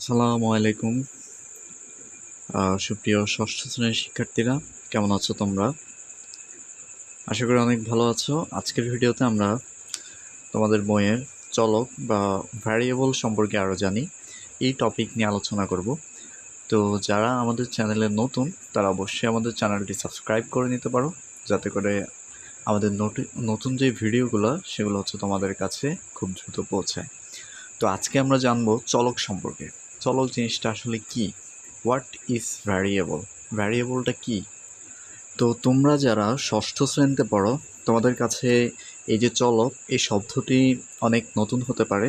আসসালামু আলাইকুম। সুপ্রিয় ষষ্ঠ শ্রেণির শিক্ষার্থীরা, কেমন আছো তোমরা? আশা করি অনেক ভালো আছো। আজকের ভিডিওতে আমরা তোমাদের বইয়ের চলক বা ভ্যারিয়েবল সম্পর্কে আরও জানি। এই টপিক নিয়ে আলোচনা করব। তো যারা আমাদের চ্যানেলে নতুন, তারা অবশ্যই আমাদের চ্যানেলটি সাবস্ক্রাইব করে নিতে পারো। যাতে করে আমাদের নতুন যে ভিডিওগুলো, সেগুলো হচ্ছে তোমাদের কাছে খুব দ্রুত পৌঁছায়। তো আজকে আমরা জানব চলক সম্পর্কে। চলক জিনিসটা আসলে কি? হোয়াট ইজ ভ্যারিয়েবল ভ্যারিয়েবলটা কি? তো তোমরা যারা ষষ্ঠ শ্রেণীতে পড়ো, তোমাদের কাছে এই যে চলক, এই শব্দটি অনেক নতুন হতে পারে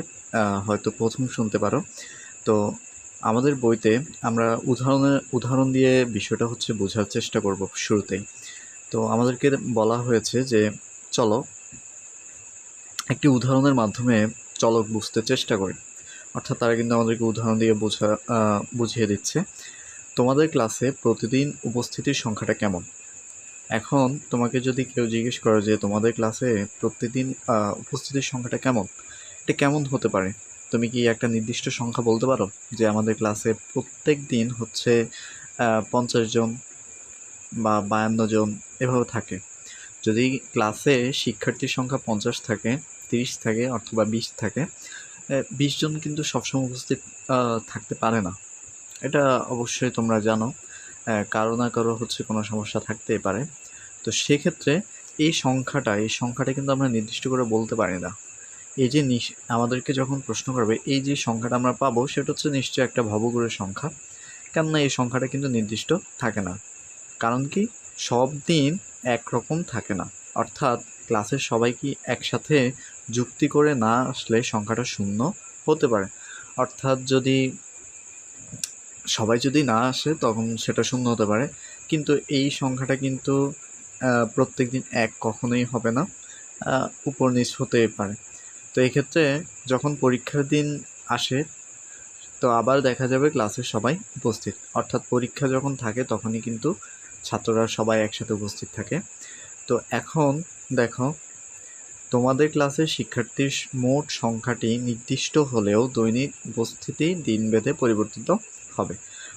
হয়তো প্রথম শুনতে পারো। তো আমাদের বইতে আমরা উদাহরণের উদাহরণ দিয়ে বিষয়টা হচ্ছে বোঝার চেষ্টা করব শুরুতেই তো আমাদেরকে বলা হয়েছে যে চলো একটি উদাহরণের মাধ্যমে চলক বুঝতে চেষ্টা করি। অর্থাৎ তারা কিন্তু আমাদেরকে উদাহরণ দিয়ে বোঝা বুঝিয়ে দিচ্ছে। তোমাদের ক্লাসে প্রতিদিন উপস্থিতির সংখ্যাটা কেমন? এখন তোমাকে যদি কেউ জিজ্ঞেস করে যে তোমাদের ক্লাসে প্রতিদিন উপস্থিতির সংখ্যাটা কেমন? এটা কেমন হতে পারে? তুমি কি একটা নির্দিষ্ট সংখ্যা বলতে পারো? যে আমাদের ক্লাসে প্রত্যেক দিন হচ্ছে পঞ্চাশ জন বা বায়ান্ন জন এভাবে থাকে। যদি ক্লাসে শিক্ষার্থীর সংখ্যা পঞ্চাশ থাকে, তিরিশ থাকে অথবা বিশ থাকে বিশ জন কিন্তু সবসময় উপস্থিত থাকতে পারে না। এটা অবশ্যই তোমরা জানো কারও না কারও হচ্ছে কোনো সমস্যা থাকতেই পারে। তো সেক্ষেত্রে এই সংখ্যাটা এই সংখ্যাটা কিন্তু আমরা নির্দিষ্ট করে বলতে পারি না। এই যে আমাদেরকে যখন প্রশ্ন করবে, এই যে সংখ্যাটা আমরা পাবো, সেটা হচ্ছে নিশ্চয়ই একটা ভবগুরের সংখ্যা। কেননা এই সংখ্যাটা কিন্তু নির্দিষ্ট থাকে না। কারণ কি? সব দিন একরকম থাকে না। অর্থাৎ ক্লাসের সবাই কি একসাথে যুক্তি করে না আসলে সংখ্যাটা শূন্য হতে পারে। অর্থাৎ যদি সবাই যদি না আসে, তখন সেটা শূন্য হতে পারে। কিন্তু এই সংখ্যাটা কিন্তু প্রত্যেক দিন এক কখনোই হবে না উপর নিচ হতেই পারে। তো এক্ষেত্রে যখন পরীক্ষার দিন আসে, তো আবার দেখা যাবে ক্লাসের সবাই উপস্থিত। অর্থাৎ পরীক্ষা যখন থাকে, তখনই কিন্তু ছাত্ররা সবাই একসাথে উপস্থিত থাকে। তো এখন দেখো তোমাদের ক্লাসের শিক্ষার্থীর মোট সংখ্যাটি নির্দিষ্ট হলেও দৈনিক উপস্থিতি দিনভেদে পরিবর্তিত হবে।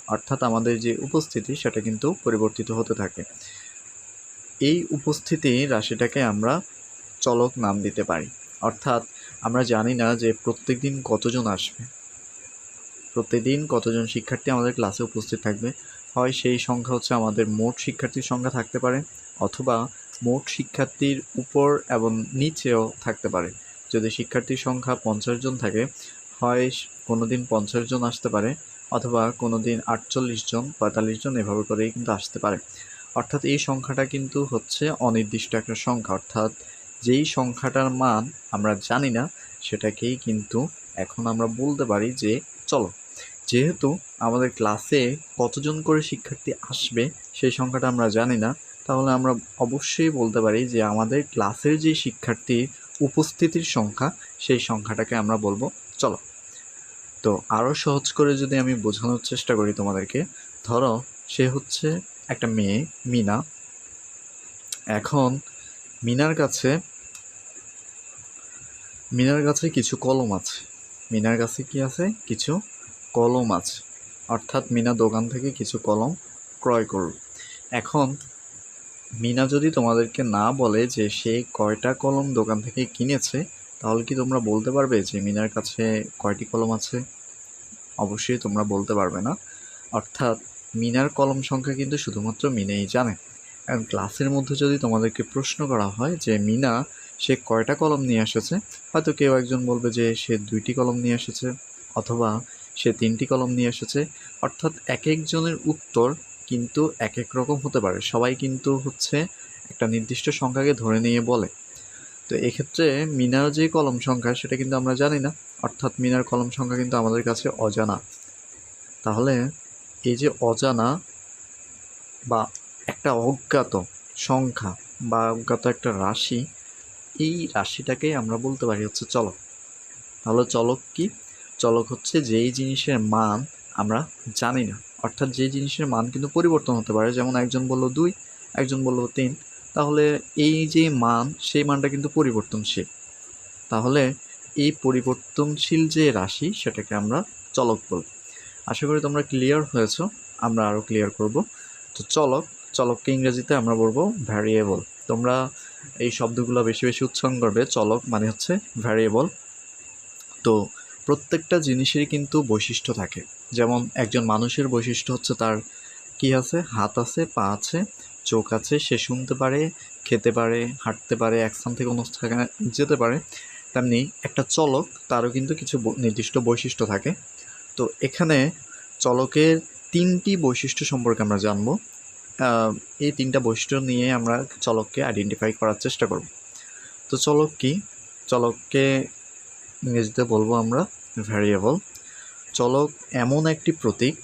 অর্থাৎ আমাদের যে উপস্থিতি, সেটা কিন্তু পরিবর্তিত হতে থাকে। এই উপস্থিতি রাশিটাকে আমরা চলক নাম দিতে পারি। অর্থাৎ আমরা জানি না যে প্রত্যেক দিন কতজন আসবে। প্রতিদিন কতজন শিক্ষার্থী আমাদের ক্লাসে উপস্থিত থাকবে। হয় সেই সংখ্যা হচ্ছে আমাদের মোট শিক্ষার্থীর সংখ্যা থাকতে পারে, অথবা মোট শিক্ষার্থীর উপর এবং নিচেও থাকতে পারে। যদি শিক্ষার্থীর সংখ্যা পঞ্চাশ জন থাকে, হয় কোনো দিন পঞ্চাশ জন আসতে পারে, অথবা কোনো দিন আটচল্লিশ জন, পঁয়তাল্লিশ জন এভাবে করেই কিন্তু আসতে পারে। অর্থাৎ এই সংখ্যাটা কিন্তু হচ্ছে অনির্দিষ্ট একটা সংখ্যা। অর্থাৎ যেই সংখ্যাটার মান আমরা জানি না, সেটাকেই কিন্তু এখন আমরা বলতে পারি যে, চলো, যেহেতু আমাদের ক্লাসে কতজন করে শিক্ষার্থী আসবে, সেই সংখ্যাটা আমরা জানি না তাহলে আমরা অবশ্যই বলতে পারি যে আমাদের ক্লাসের যে শিক্ষার্থীর উপস্থিতির সংখ্যা, সেই সংখ্যাটাকে আমরা বলব। চলো। তো আরও সহজ করে যদি আমি বোঝানোর চেষ্টা করি তোমাদেরকে, ধরো সে হচ্ছে একটা মেয়ে, মিনা। এখন মিনার কাছে মিনার কাছে কিছু কলম আছে। মিনার কাছে কি আছে? কিছু কলম আছে। অর্থাৎ মিনা দোকান থেকে কিছু কলম ক্রয় করল। এখন মিনা যদি তোমাদেরকে না বলে যে সে কয়টা কলম দোকান থেকে কিনেছে, তাহলে কি তোমরা বলতে পারবে যে মিনার কাছে কয়টি কলম আছে? অবশ্যই তোমরা বলতে পারবে না। অর্থাৎ মিনার কলম সংখ্যা কিন্তু শুধুমাত্র মিনাই জানে। কারণ ক্লাসের মধ্যে যদি তোমাদেরকে প্রশ্ন করা হয় যে, মিনা, সে কয়টা কলম নিয়ে এসেছে? হয়তো কেউ একজন বলবে যে, সে দুইটি কলম নিয়ে এসেছে, অথবা, সে তিনটি কলম নিয়ে এসেছে। অর্থাৎ এক একজনের উত্তর কিন্তু এক এক রকম হতে পারে। সবাই কিন্তু হচ্ছে একটা নির্দিষ্ট সংখ্যাকে ধরে নিয়ে বলে। তো এক্ষেত্রে মিনার যে কলম সংখ্যা, সেটা কিন্তু আমরা জানি না। অর্থাৎ মিনার কলম সংখ্যা কিন্তু আমাদের কাছে অজানা। তাহলে এই যে অজানা বা একটা অজ্ঞাত সংখ্যা বা অজ্ঞাত একটা রাশি, এই রাশিটাকেই আমরা বলতে পারি হচ্ছে চলক। তাহলে চলক কি? চলক হচ্ছে যেই জিনিসের মান আমরা জানি না। অর্থাৎ যে জিনিসের মান কিন্তু পরিবর্তন হতে পারে, যেমন একজন বলল দুই, একজন বলল তিন, তাহলে এই যে মান, সেই মানটা কিন্তু পরিবর্তনশীল। তাহলে এই পরিবর্তনশীল যে রাশি, সেটাকে আমরা চলক বলব আশা করি তোমরা ক্লিয়ার হয়েছো, আমরা আরও ক্লিয়ার করব। তো চলক, চলককে ইংরেজিতে আমরা বলব ভ্যারিয়েবল তোমরা এই শব্দগুলো বেশি বেশি উচ্চারণ করবে, চলক মানে হচ্ছে ভ্যারিয়েবল তো প্রত্যেকটা জিনিসেরই কিন্তু বৈশিষ্ট্য থাকে। যেমন একজন মানুষের বৈশিষ্ট্য হচ্ছে তার কি আছে? হাত আছে, পা আছে, চোখ আছে, সে শুনতে পারে, খেতে পারে, হাঁটতে পারে, এক স্থান থেকে অন্য স্থানে যেতে পারে, তেমনি একটা চলক, তারও কিন্তু কিছু নির্দিষ্ট বৈশিষ্ট্য থাকে। তো এখানে চলকের তিনটি বৈশিষ্ট্য সম্পর্কে আমরা জানব। এই তিনটা বৈশিষ্ট্য নিয়ে আমরা চলককে আইডেন্টিফাই করার চেষ্টা করব। তো চলক কি? চলককে ইংরেজিতে বলব আমরা ভ্যারিয়েবল চলক এমন একটি প্রতীক,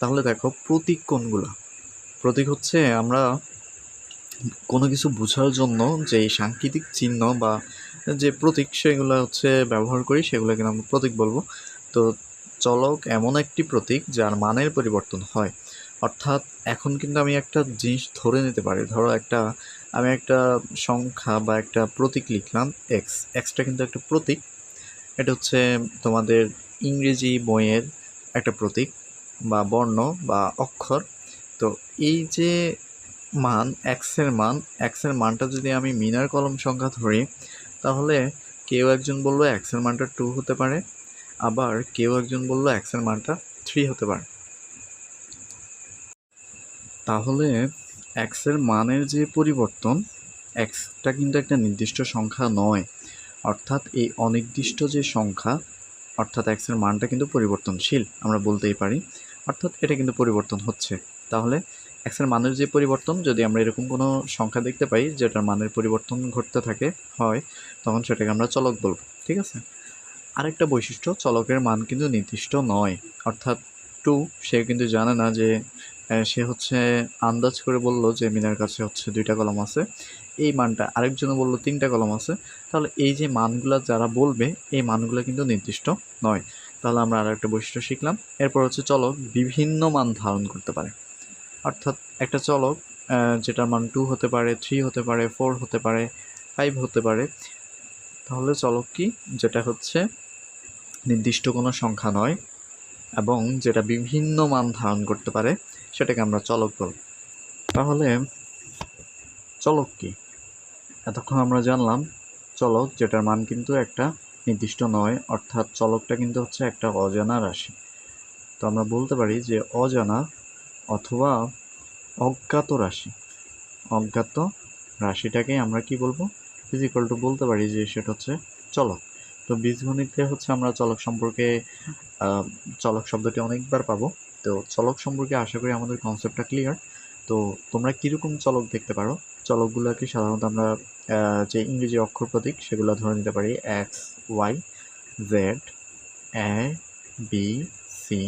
তাহলে দেখো প্রতীক কোনগুলো? প্রতীক হচ্ছে আমরা কোনো কিছু বোঝার জন্য যে সাংকেতিক চিহ্ন বা যে প্রতীক সেগুলো হচ্ছে ব্যবহার করি, সেগুলোকে আমরা প্রতীক বলব। তো চলক এমন একটি প্রতীক যার মানের পরিবর্তন হয়। অর্থাৎ এখন কিন্তু আমি একটা জিনিস ধরে নিতে পারি। ধরো একটা, আমি একটা সংখ্যা বা একটা প্রতীক লিখলাম এক্স এক্সটা কিন্তু একটা প্রতীক। এটা হচ্ছে তোমাদের ইংরেজি বইয়ের একটা প্রতীক বা বর্ণ বা অক্ষর। তো এই যে মান এক্সের মান এক্সের মানটা যদি আমি মিনার কলম সংখ্যা ধরি, তাহলে কেউ একজন বলল এক্সের মানটা টু হতে পারে, আবার কেউ একজন বলল এক্সের মানটা থ্রি হতে পারে। তাহলে এক্সের মানের যে পরিবর্তন এক্সটা কিন্তু একটা নির্দিষ্ট সংখ্যা নয়। অর্থাৎ এই অনির্দিষ্ট যে সংখ্যা, অর্থাৎ এক্সের মানটা কিন্তু পরিবর্তনশীল, আমরা বলতেই পারি, অর্থাৎ এটা কিন্তু পরিবর্তন হচ্ছে। তাহলে এক্সের মানের যে পরিবর্তন, যদি আমরা এরকম কোনো সংখ্যা দেখতে পাই, যেটার মানের পরিবর্তন ঘটতে থাকে, হয়, তখন সেটাকে আমরা চলক বলব, ঠিক আছে? আরেকটা বৈশিষ্ট্য, চলকের মান কিন্তু নির্দিষ্ট নয়, অর্থাৎ টু সে কিন্তু জানে না যে সে হচ্ছে আন্দাজ করে বলল যে মিনার কাছে হচ্ছে দুইটা কলম আছে এই মানটা আরেকজনে বলল তিনটা কলম আছে। তাহলে এই যে মানগুলো যারা বলবে, এই মানগুলো কিন্তু নির্দিষ্ট নয়। তাহলে আমরা আর একটা বৈশিষ্ট্য শিখলাম। এরপর হচ্ছে চলক বিভিন্ন মান ধারণ করতে পারে। অর্থাৎ একটা চলক যেটার মান টু হতে পারে থ্রি হতে পারে ফোর হতে পারে ফাইভ হতে পারে, তাহলে চলক কি? যেটা হচ্ছে নির্দিষ্ট কোনো সংখ্যা নয় এবং যেটা বিভিন্ন মান ধারণ করতে পারে, সেটাকে আমরা চলক বলব তাহলে চলক কি? এতক্ষণ আমরা জানলাম চলক যেটার মান কিন্তু একটা নির্দিষ্ট নয়, অর্থাৎ চলকটা কিন্তু হচ্ছে একটা অজানা রাশি। তো আমরা বলতে পারি যে অজানা অথবা অজ্ঞাত রাশি। অজ্ঞাত রাশিটাকে আমরা কি বলব? ফিজিক্যাল টু বলতে পারি যে সেটা হচ্ছে চলক। তো বীজগণিতে হচ্ছে আমরা চলক সম্পর্কে চলক শব্দটি অনেকবার পাবো। তো চলক সম্পর্কে আশা করি আমাদের কনসেপ্টটা ক্লিয়ার তো তোমরা কীরকম চলক দেখতে পারো? চলকগুলোকে সাধারণত আমরা যে ইংরেজি অক্ষর প্রতীক সেগুলো ধরে নিতে পারি X Y Z A B C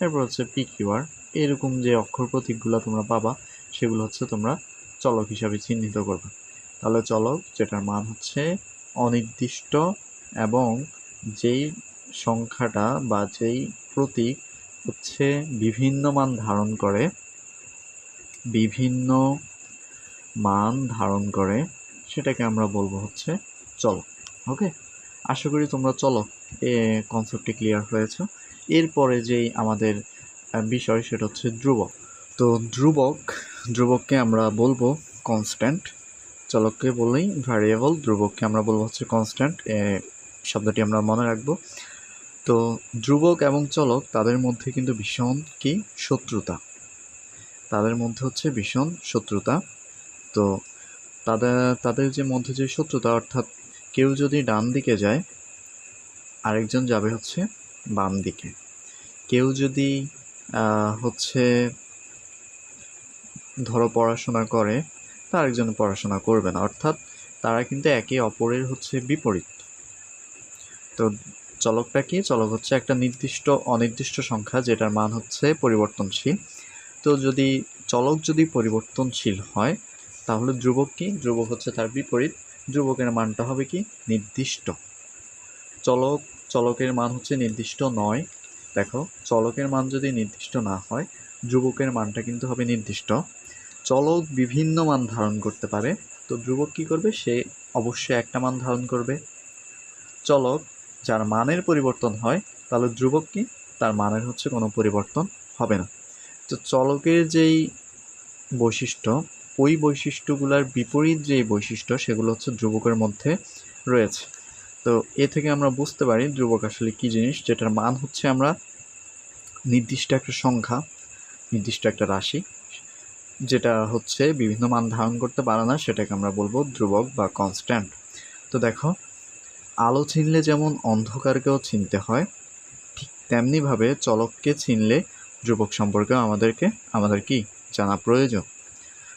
এরপর হচ্ছে পি কিউআর এরকম যে অক্ষর প্রতীকগুলো তোমরা পাবা, সেগুলো হচ্ছে তোমরা চলক হিসাবে চিহ্নিত করবে। তাহলে চলক, যেটার মান হচ্ছে অনির্দিষ্ট এবং যেই সংখ্যাটা বা যেই প্রতীক হচ্ছে বিভিন্ন মান ধারণ করে বিভিন্ন মান ধারণ করে সেটাকে আমরা বলব হচ্ছে চলক, ওকে? আশা করি তোমরা চলক এ কনসেপ্টটি ক্লিয়ার হয়েছে। এরপরে যেই আমাদের বিষয় সেটা হচ্ছে ধ্রুবক। তো ধ্রুবক, ধ্রুবককে আমরা বলব কনস্ট্যান্ট চলককে বললেই ভ্যারিয়েবল ধ্রুবককে আমরা বলব হচ্ছে কনস্ট্যান্ট শব্দটি আমরা মনে রাখব। তো ধ্রুবক এবং চলক তাদের মধ্যে কিন্তু ভীষণ কি? শত্রুতা। তাদের মধ্যে হচ্ছে ভীষণ শত্রুতা। তো তাদের তাদের যে মধ্যে যে শত্রুতা, অর্থাৎ কেউ যদি ডান দিকে যায়, আরেকজন যাবে হচ্ছে বাম দিকে। কেউ যদি হচ্ছে ধরো পড়াশোনা করে, তা আরেকজন পড়াশোনা করবে না। অর্থাৎ তারা কিন্তু একে অপরের হচ্ছে বিপরীত। তো চলকটা কি? চলক হচ্ছে একটা নির্দিষ্ট, অনির্দিষ্ট সংখ্যা, যেটার মান হচ্ছে পরিবর্তনশীল। যদি চলক যদি পরিবর্তনশীল হয়, তাহলে ধ্রুবক কি? ধ্রুবক হচ্ছে তার বিপরীত। ধ্রুবকের মানটা হবে কি? নির্দিষ্ট। চলক, চলকের মান হচ্ছে নির্দিষ্ট নয়। দেখো, চলকের মান যদি নির্দিষ্ট না হয়, ধ্রুবকের মানটা কিন্তু হবে নির্দিষ্ট। চলক বিভিন্ন মান ধারণ করতে পারে, তো ধ্রুবক কি করবে? সে অবশ্যই একটা মান ধারণ করবে। চলক যার মানের পরিবর্তন হয়, তাহলে ধ্রুবক কি? তার মানের হচ্ছে কোনো পরিবর্তন হবে না। তো চলকের যেই বৈশিষ্ট্য, ওই বৈশিষ্ট্যগুলোর বিপরীত যেই বৈশিষ্ট্য, সেগুলো হচ্ছে ধ্রুবকের মধ্যে রয়েছে। তো এ থেকে আমরা বুঝতে পারি ধ্রুবক আসলে কী জিনিস, যেটার মান হচ্ছে আমরা নির্দিষ্ট একটা সংখ্যা, নির্দিষ্ট একটা রাশি, যেটা হচ্ছে বিভিন্ন মান ধারণ করতে পারে না, সেটাকে আমরা বলব ধ্রুবক বা কনস্ট্যান্ট তো দেখো, আলো চিনলে যেমন অন্ধকারকেও চিনতে হয়, ঠিক তেমনিভাবে চলককে চিনলে ধ্রুবক সম্পর্কে আমাদেরকে, আমাদের কি জানা প্রয়োজন?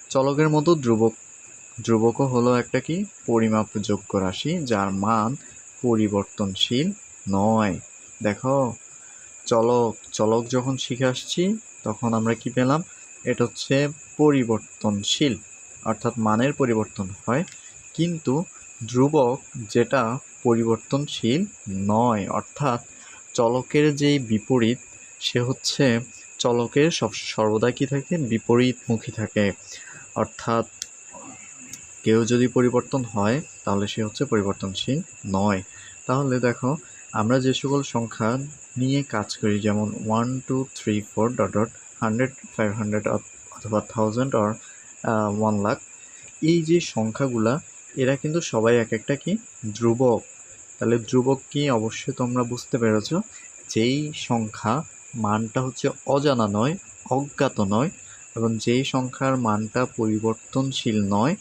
চলকের মতো ধ্রুবক, ধ্রুবকও হলো একটা কি? পরিমাপযোগ্য রাশি যার মান পরিবর্তনশীল নয়। দেখো, চলক চলক যখন শিখে আসছি, তখন আমরা কি পেলাম? এটা হচ্ছে পরিবর্তনশীল, অর্থাৎ মানের পরিবর্তন হয়। কিন্তু ধ্রুবক যেটা পরিবর্তনশীল নয়, অর্থাৎ চলকের যেই বিপরীত সে হচ্ছে চলকের সব, সর্বদা কী থাকে? বিপরীতমুখী থাকে। অর্থাৎ কেউ যদি পরিবর্তন হয়, তাহলে সে হচ্ছে পরিবর্তনশীল নয়। তাহলে দেখো, আমরা যে সকল সংখ্যা নিয়ে কাজ করি, যেমন one two three four dot dot hundred five hundred অথবা থাউজেন্ড অর ওয়ান লাখ এই যে সংখ্যাগুলা, এরা কিন্তু সবাই এক একটা কি? ধ্রুবক। তাহলে ধ্রুবক কি? অবশ্যই তোমরা বুঝতে পেরেছ, যেই সংখ্যা মানটা হচ্ছে অজানা নয়, অজ্ঞাত নয়, এবং যেই সংখ্যার মানটা পরিবর্তনশীল নয়,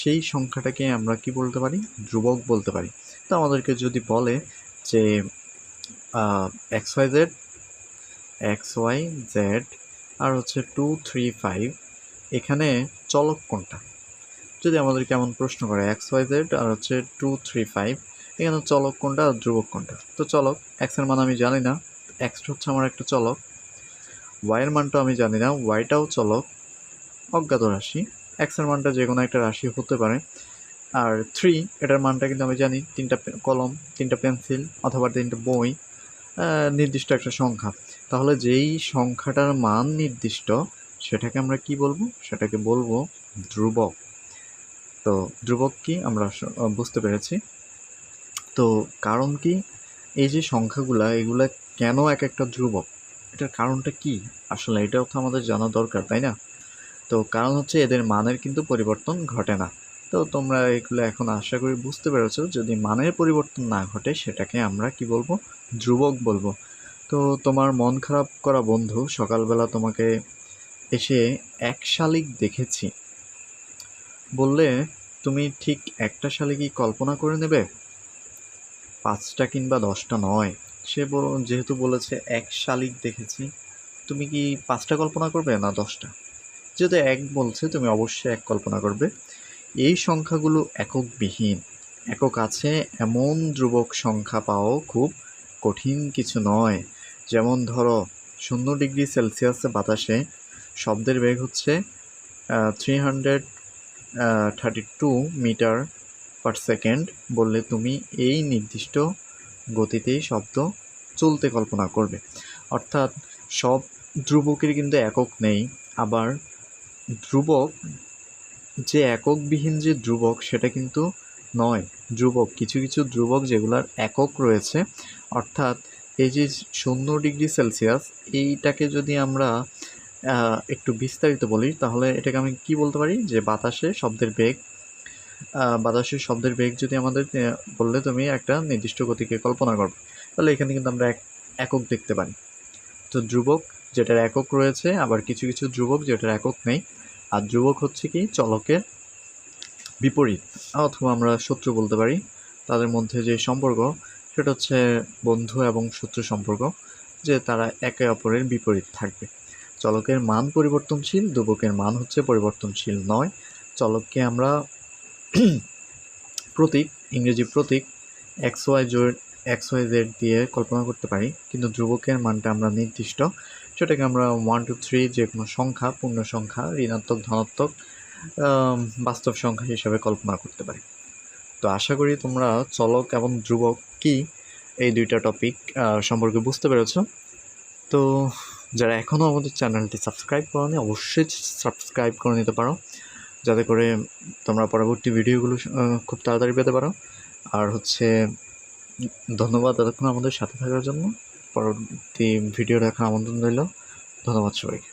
সেই সংখ্যাটাকে আমরা কি বলতে পারি? ধ্রুবক বলতে পারি। তো আমাদেরকে যদি বলে যে X Y Z X Y Z আর হচ্ছে টু থ্রি ফাইভ এখানে চলক কোনটা? যদি আমাদের কেমন প্রশ্ন করে এক্স ওয়াই জেড আর হচ্ছে টু থ্রি ফাইভ এখানে চলক কোনটা আর ধ্রুবক কোনটা? তো চলক এক্সের মান আমি জানি না এক্সটা হচ্ছে আমার একটা চলক। ওয়াইয়ের মানটা আমি জানি না ওয়াইটাও চলক। অজ্ঞাত রাশি। এক্সের মানটা যে কোনো একটা রাশি হতে পারে। আর থ্রি এটার মানটা কিন্তু আমি জানি, তিনটা কলম, তিনটা পেন্সিল অথবা তিনটা বই নির্দিষ্ট একটা সংখ্যা। তাহলে যেই সংখ্যাটার মান নির্দিষ্ট, সেটাকে আমরা কি বলব? সেটাকে বলব ধ্রুবক। তো ধ্রুবক কি? আমরা বুঝতে পেরেছি। তো কারণ কি? এই যে সংখ্যাগুলা, এগুলা কেন এক একটা ধ্রুবক? এটার কারণটা কি? আসলে এটাও তো আমাদের জানা দরকার, তাই না? তো কারণ হচ্ছে এদের মানের কিন্তু পরিবর্তন ঘটে না। তো তোমরা এগুলো এখন আশা করি বুঝতে পেরেছ, যদি মানের পরিবর্তন না ঘটে, সেটাকে আমরা কি বলব? ধ্রুবক বলব। তো তোমার মন খারাপ করা বন্ধু, সকালবেলা তোমাকে এসে এক শালিক দেখেছি। বললে, তুমি ঠিক একটা শালিকই কল্পনা করে নেবে? পাঁচটা কিংবা দশটা নয়। সে যেহেতু বলেছে এক শালিক দেখেছি, তুমি কি পাঁচটা কল্পনা করবে না দশটা? যেহেতু এক বলছে, তুমি অবশ্যই এক কল্পনা করবে। এই সংখ্যাগুলো এককবিহীন। একক আছে, এমন ধ্রুবক সংখ্যা পাও খুব কঠিন কিছু নয়। যেমন ধরো, শূন্য ডিগ্রি সেলসিয়াসে বাতাসে শব্দের বেগ হচ্ছে three hundred thirty two meter per second বললে তুমি এই নির্দিষ্ট গতিতেই শব্দ চলতে কল্পনা করবে। অর্থাৎ সব ধ্রুবকের কিন্তু একক নেই। আবার ধ্রুবক, যে এককবিহীন যে ধ্রুবক, সেটা কিন্তু নয়। ধ্রুবক, কিছু কিছু ধ্রুবক যেগুলার একক রয়েছে। অর্থাৎ এই যে শূন্য ডিগ্রি সেলসিয়াস, এইটাকে যদি আমরা একটু বিস্তারিত বলি, তাহলে এটাকে আমি কি বলতে পারি? যে বাতাসে শব্দের বেগ বাতাসের শব্দের বেগ যদি আমাদের বললে তুমি একটা নির্দিষ্ট গতিকে কল্পনা করবে। তাহলে এখানে কিন্তু আমরা এক, একক দেখতে পারি। তো ধ্রুবক যেটার একক রয়েছে, আবার কিছু কিছু ধ্রুবক যেটার একক নেই। আর ধ্রুবক হচ্ছে কি? চলকের বিপরীত। অথবা আমরা শত্রু বলতে পারি। তাদের মধ্যে যে সম্পর্ক, সেটা হচ্ছে বন্ধু এবং শত্রু সম্পর্ক, যে তারা একে অপরের বিপরীত থাকবে। চলকের মান পরিবর্তনশীল, ধ্রুবকের মান হচ্ছে পরিবর্তনশীল নয়। চলককে আমরা প্রতীক, ইংরেজি প্রতীক, এক্স, ওয়াই জোর এক্স ওয়াই জেড দিয়ে কল্পনা করতে পারি, কিন্তু ধ্রুবকের মানটা আমরা নির্দিষ্ট। সেটাকে আমরা ওয়ান টু থ্রি যে কোনো সংখ্যা, পূর্ণ সংখ্যা, ঋণাত্মক, ধনাত্মক বাস্তব সংখ্যা হিসাবে কল্পনা করতে পারি। তো আশা করি তোমরা চলক এবং ধ্রুবক কি এই দুইটা টপিক সম্পর্কে বুঝতে পেরেছ। তো যারা এখনও আমাদের চ্যানেলটি সাবস্ক্রাইব করনি, অবশ্যই সাবস্ক্রাইব করে নিতে পারো, যাতে করে তোমরা পরবর্তী ভিডিওগুলো খুব তাড়াতাড়ি পেতে পারো। আর হচ্ছে ধন্যবাদ এতক্ষণ আমাদের সাথে থাকার জন্য। পরবর্তী ভিডিও দেখার আমন্ত্রণ রইল। ধন্যবাদ সবাইকে।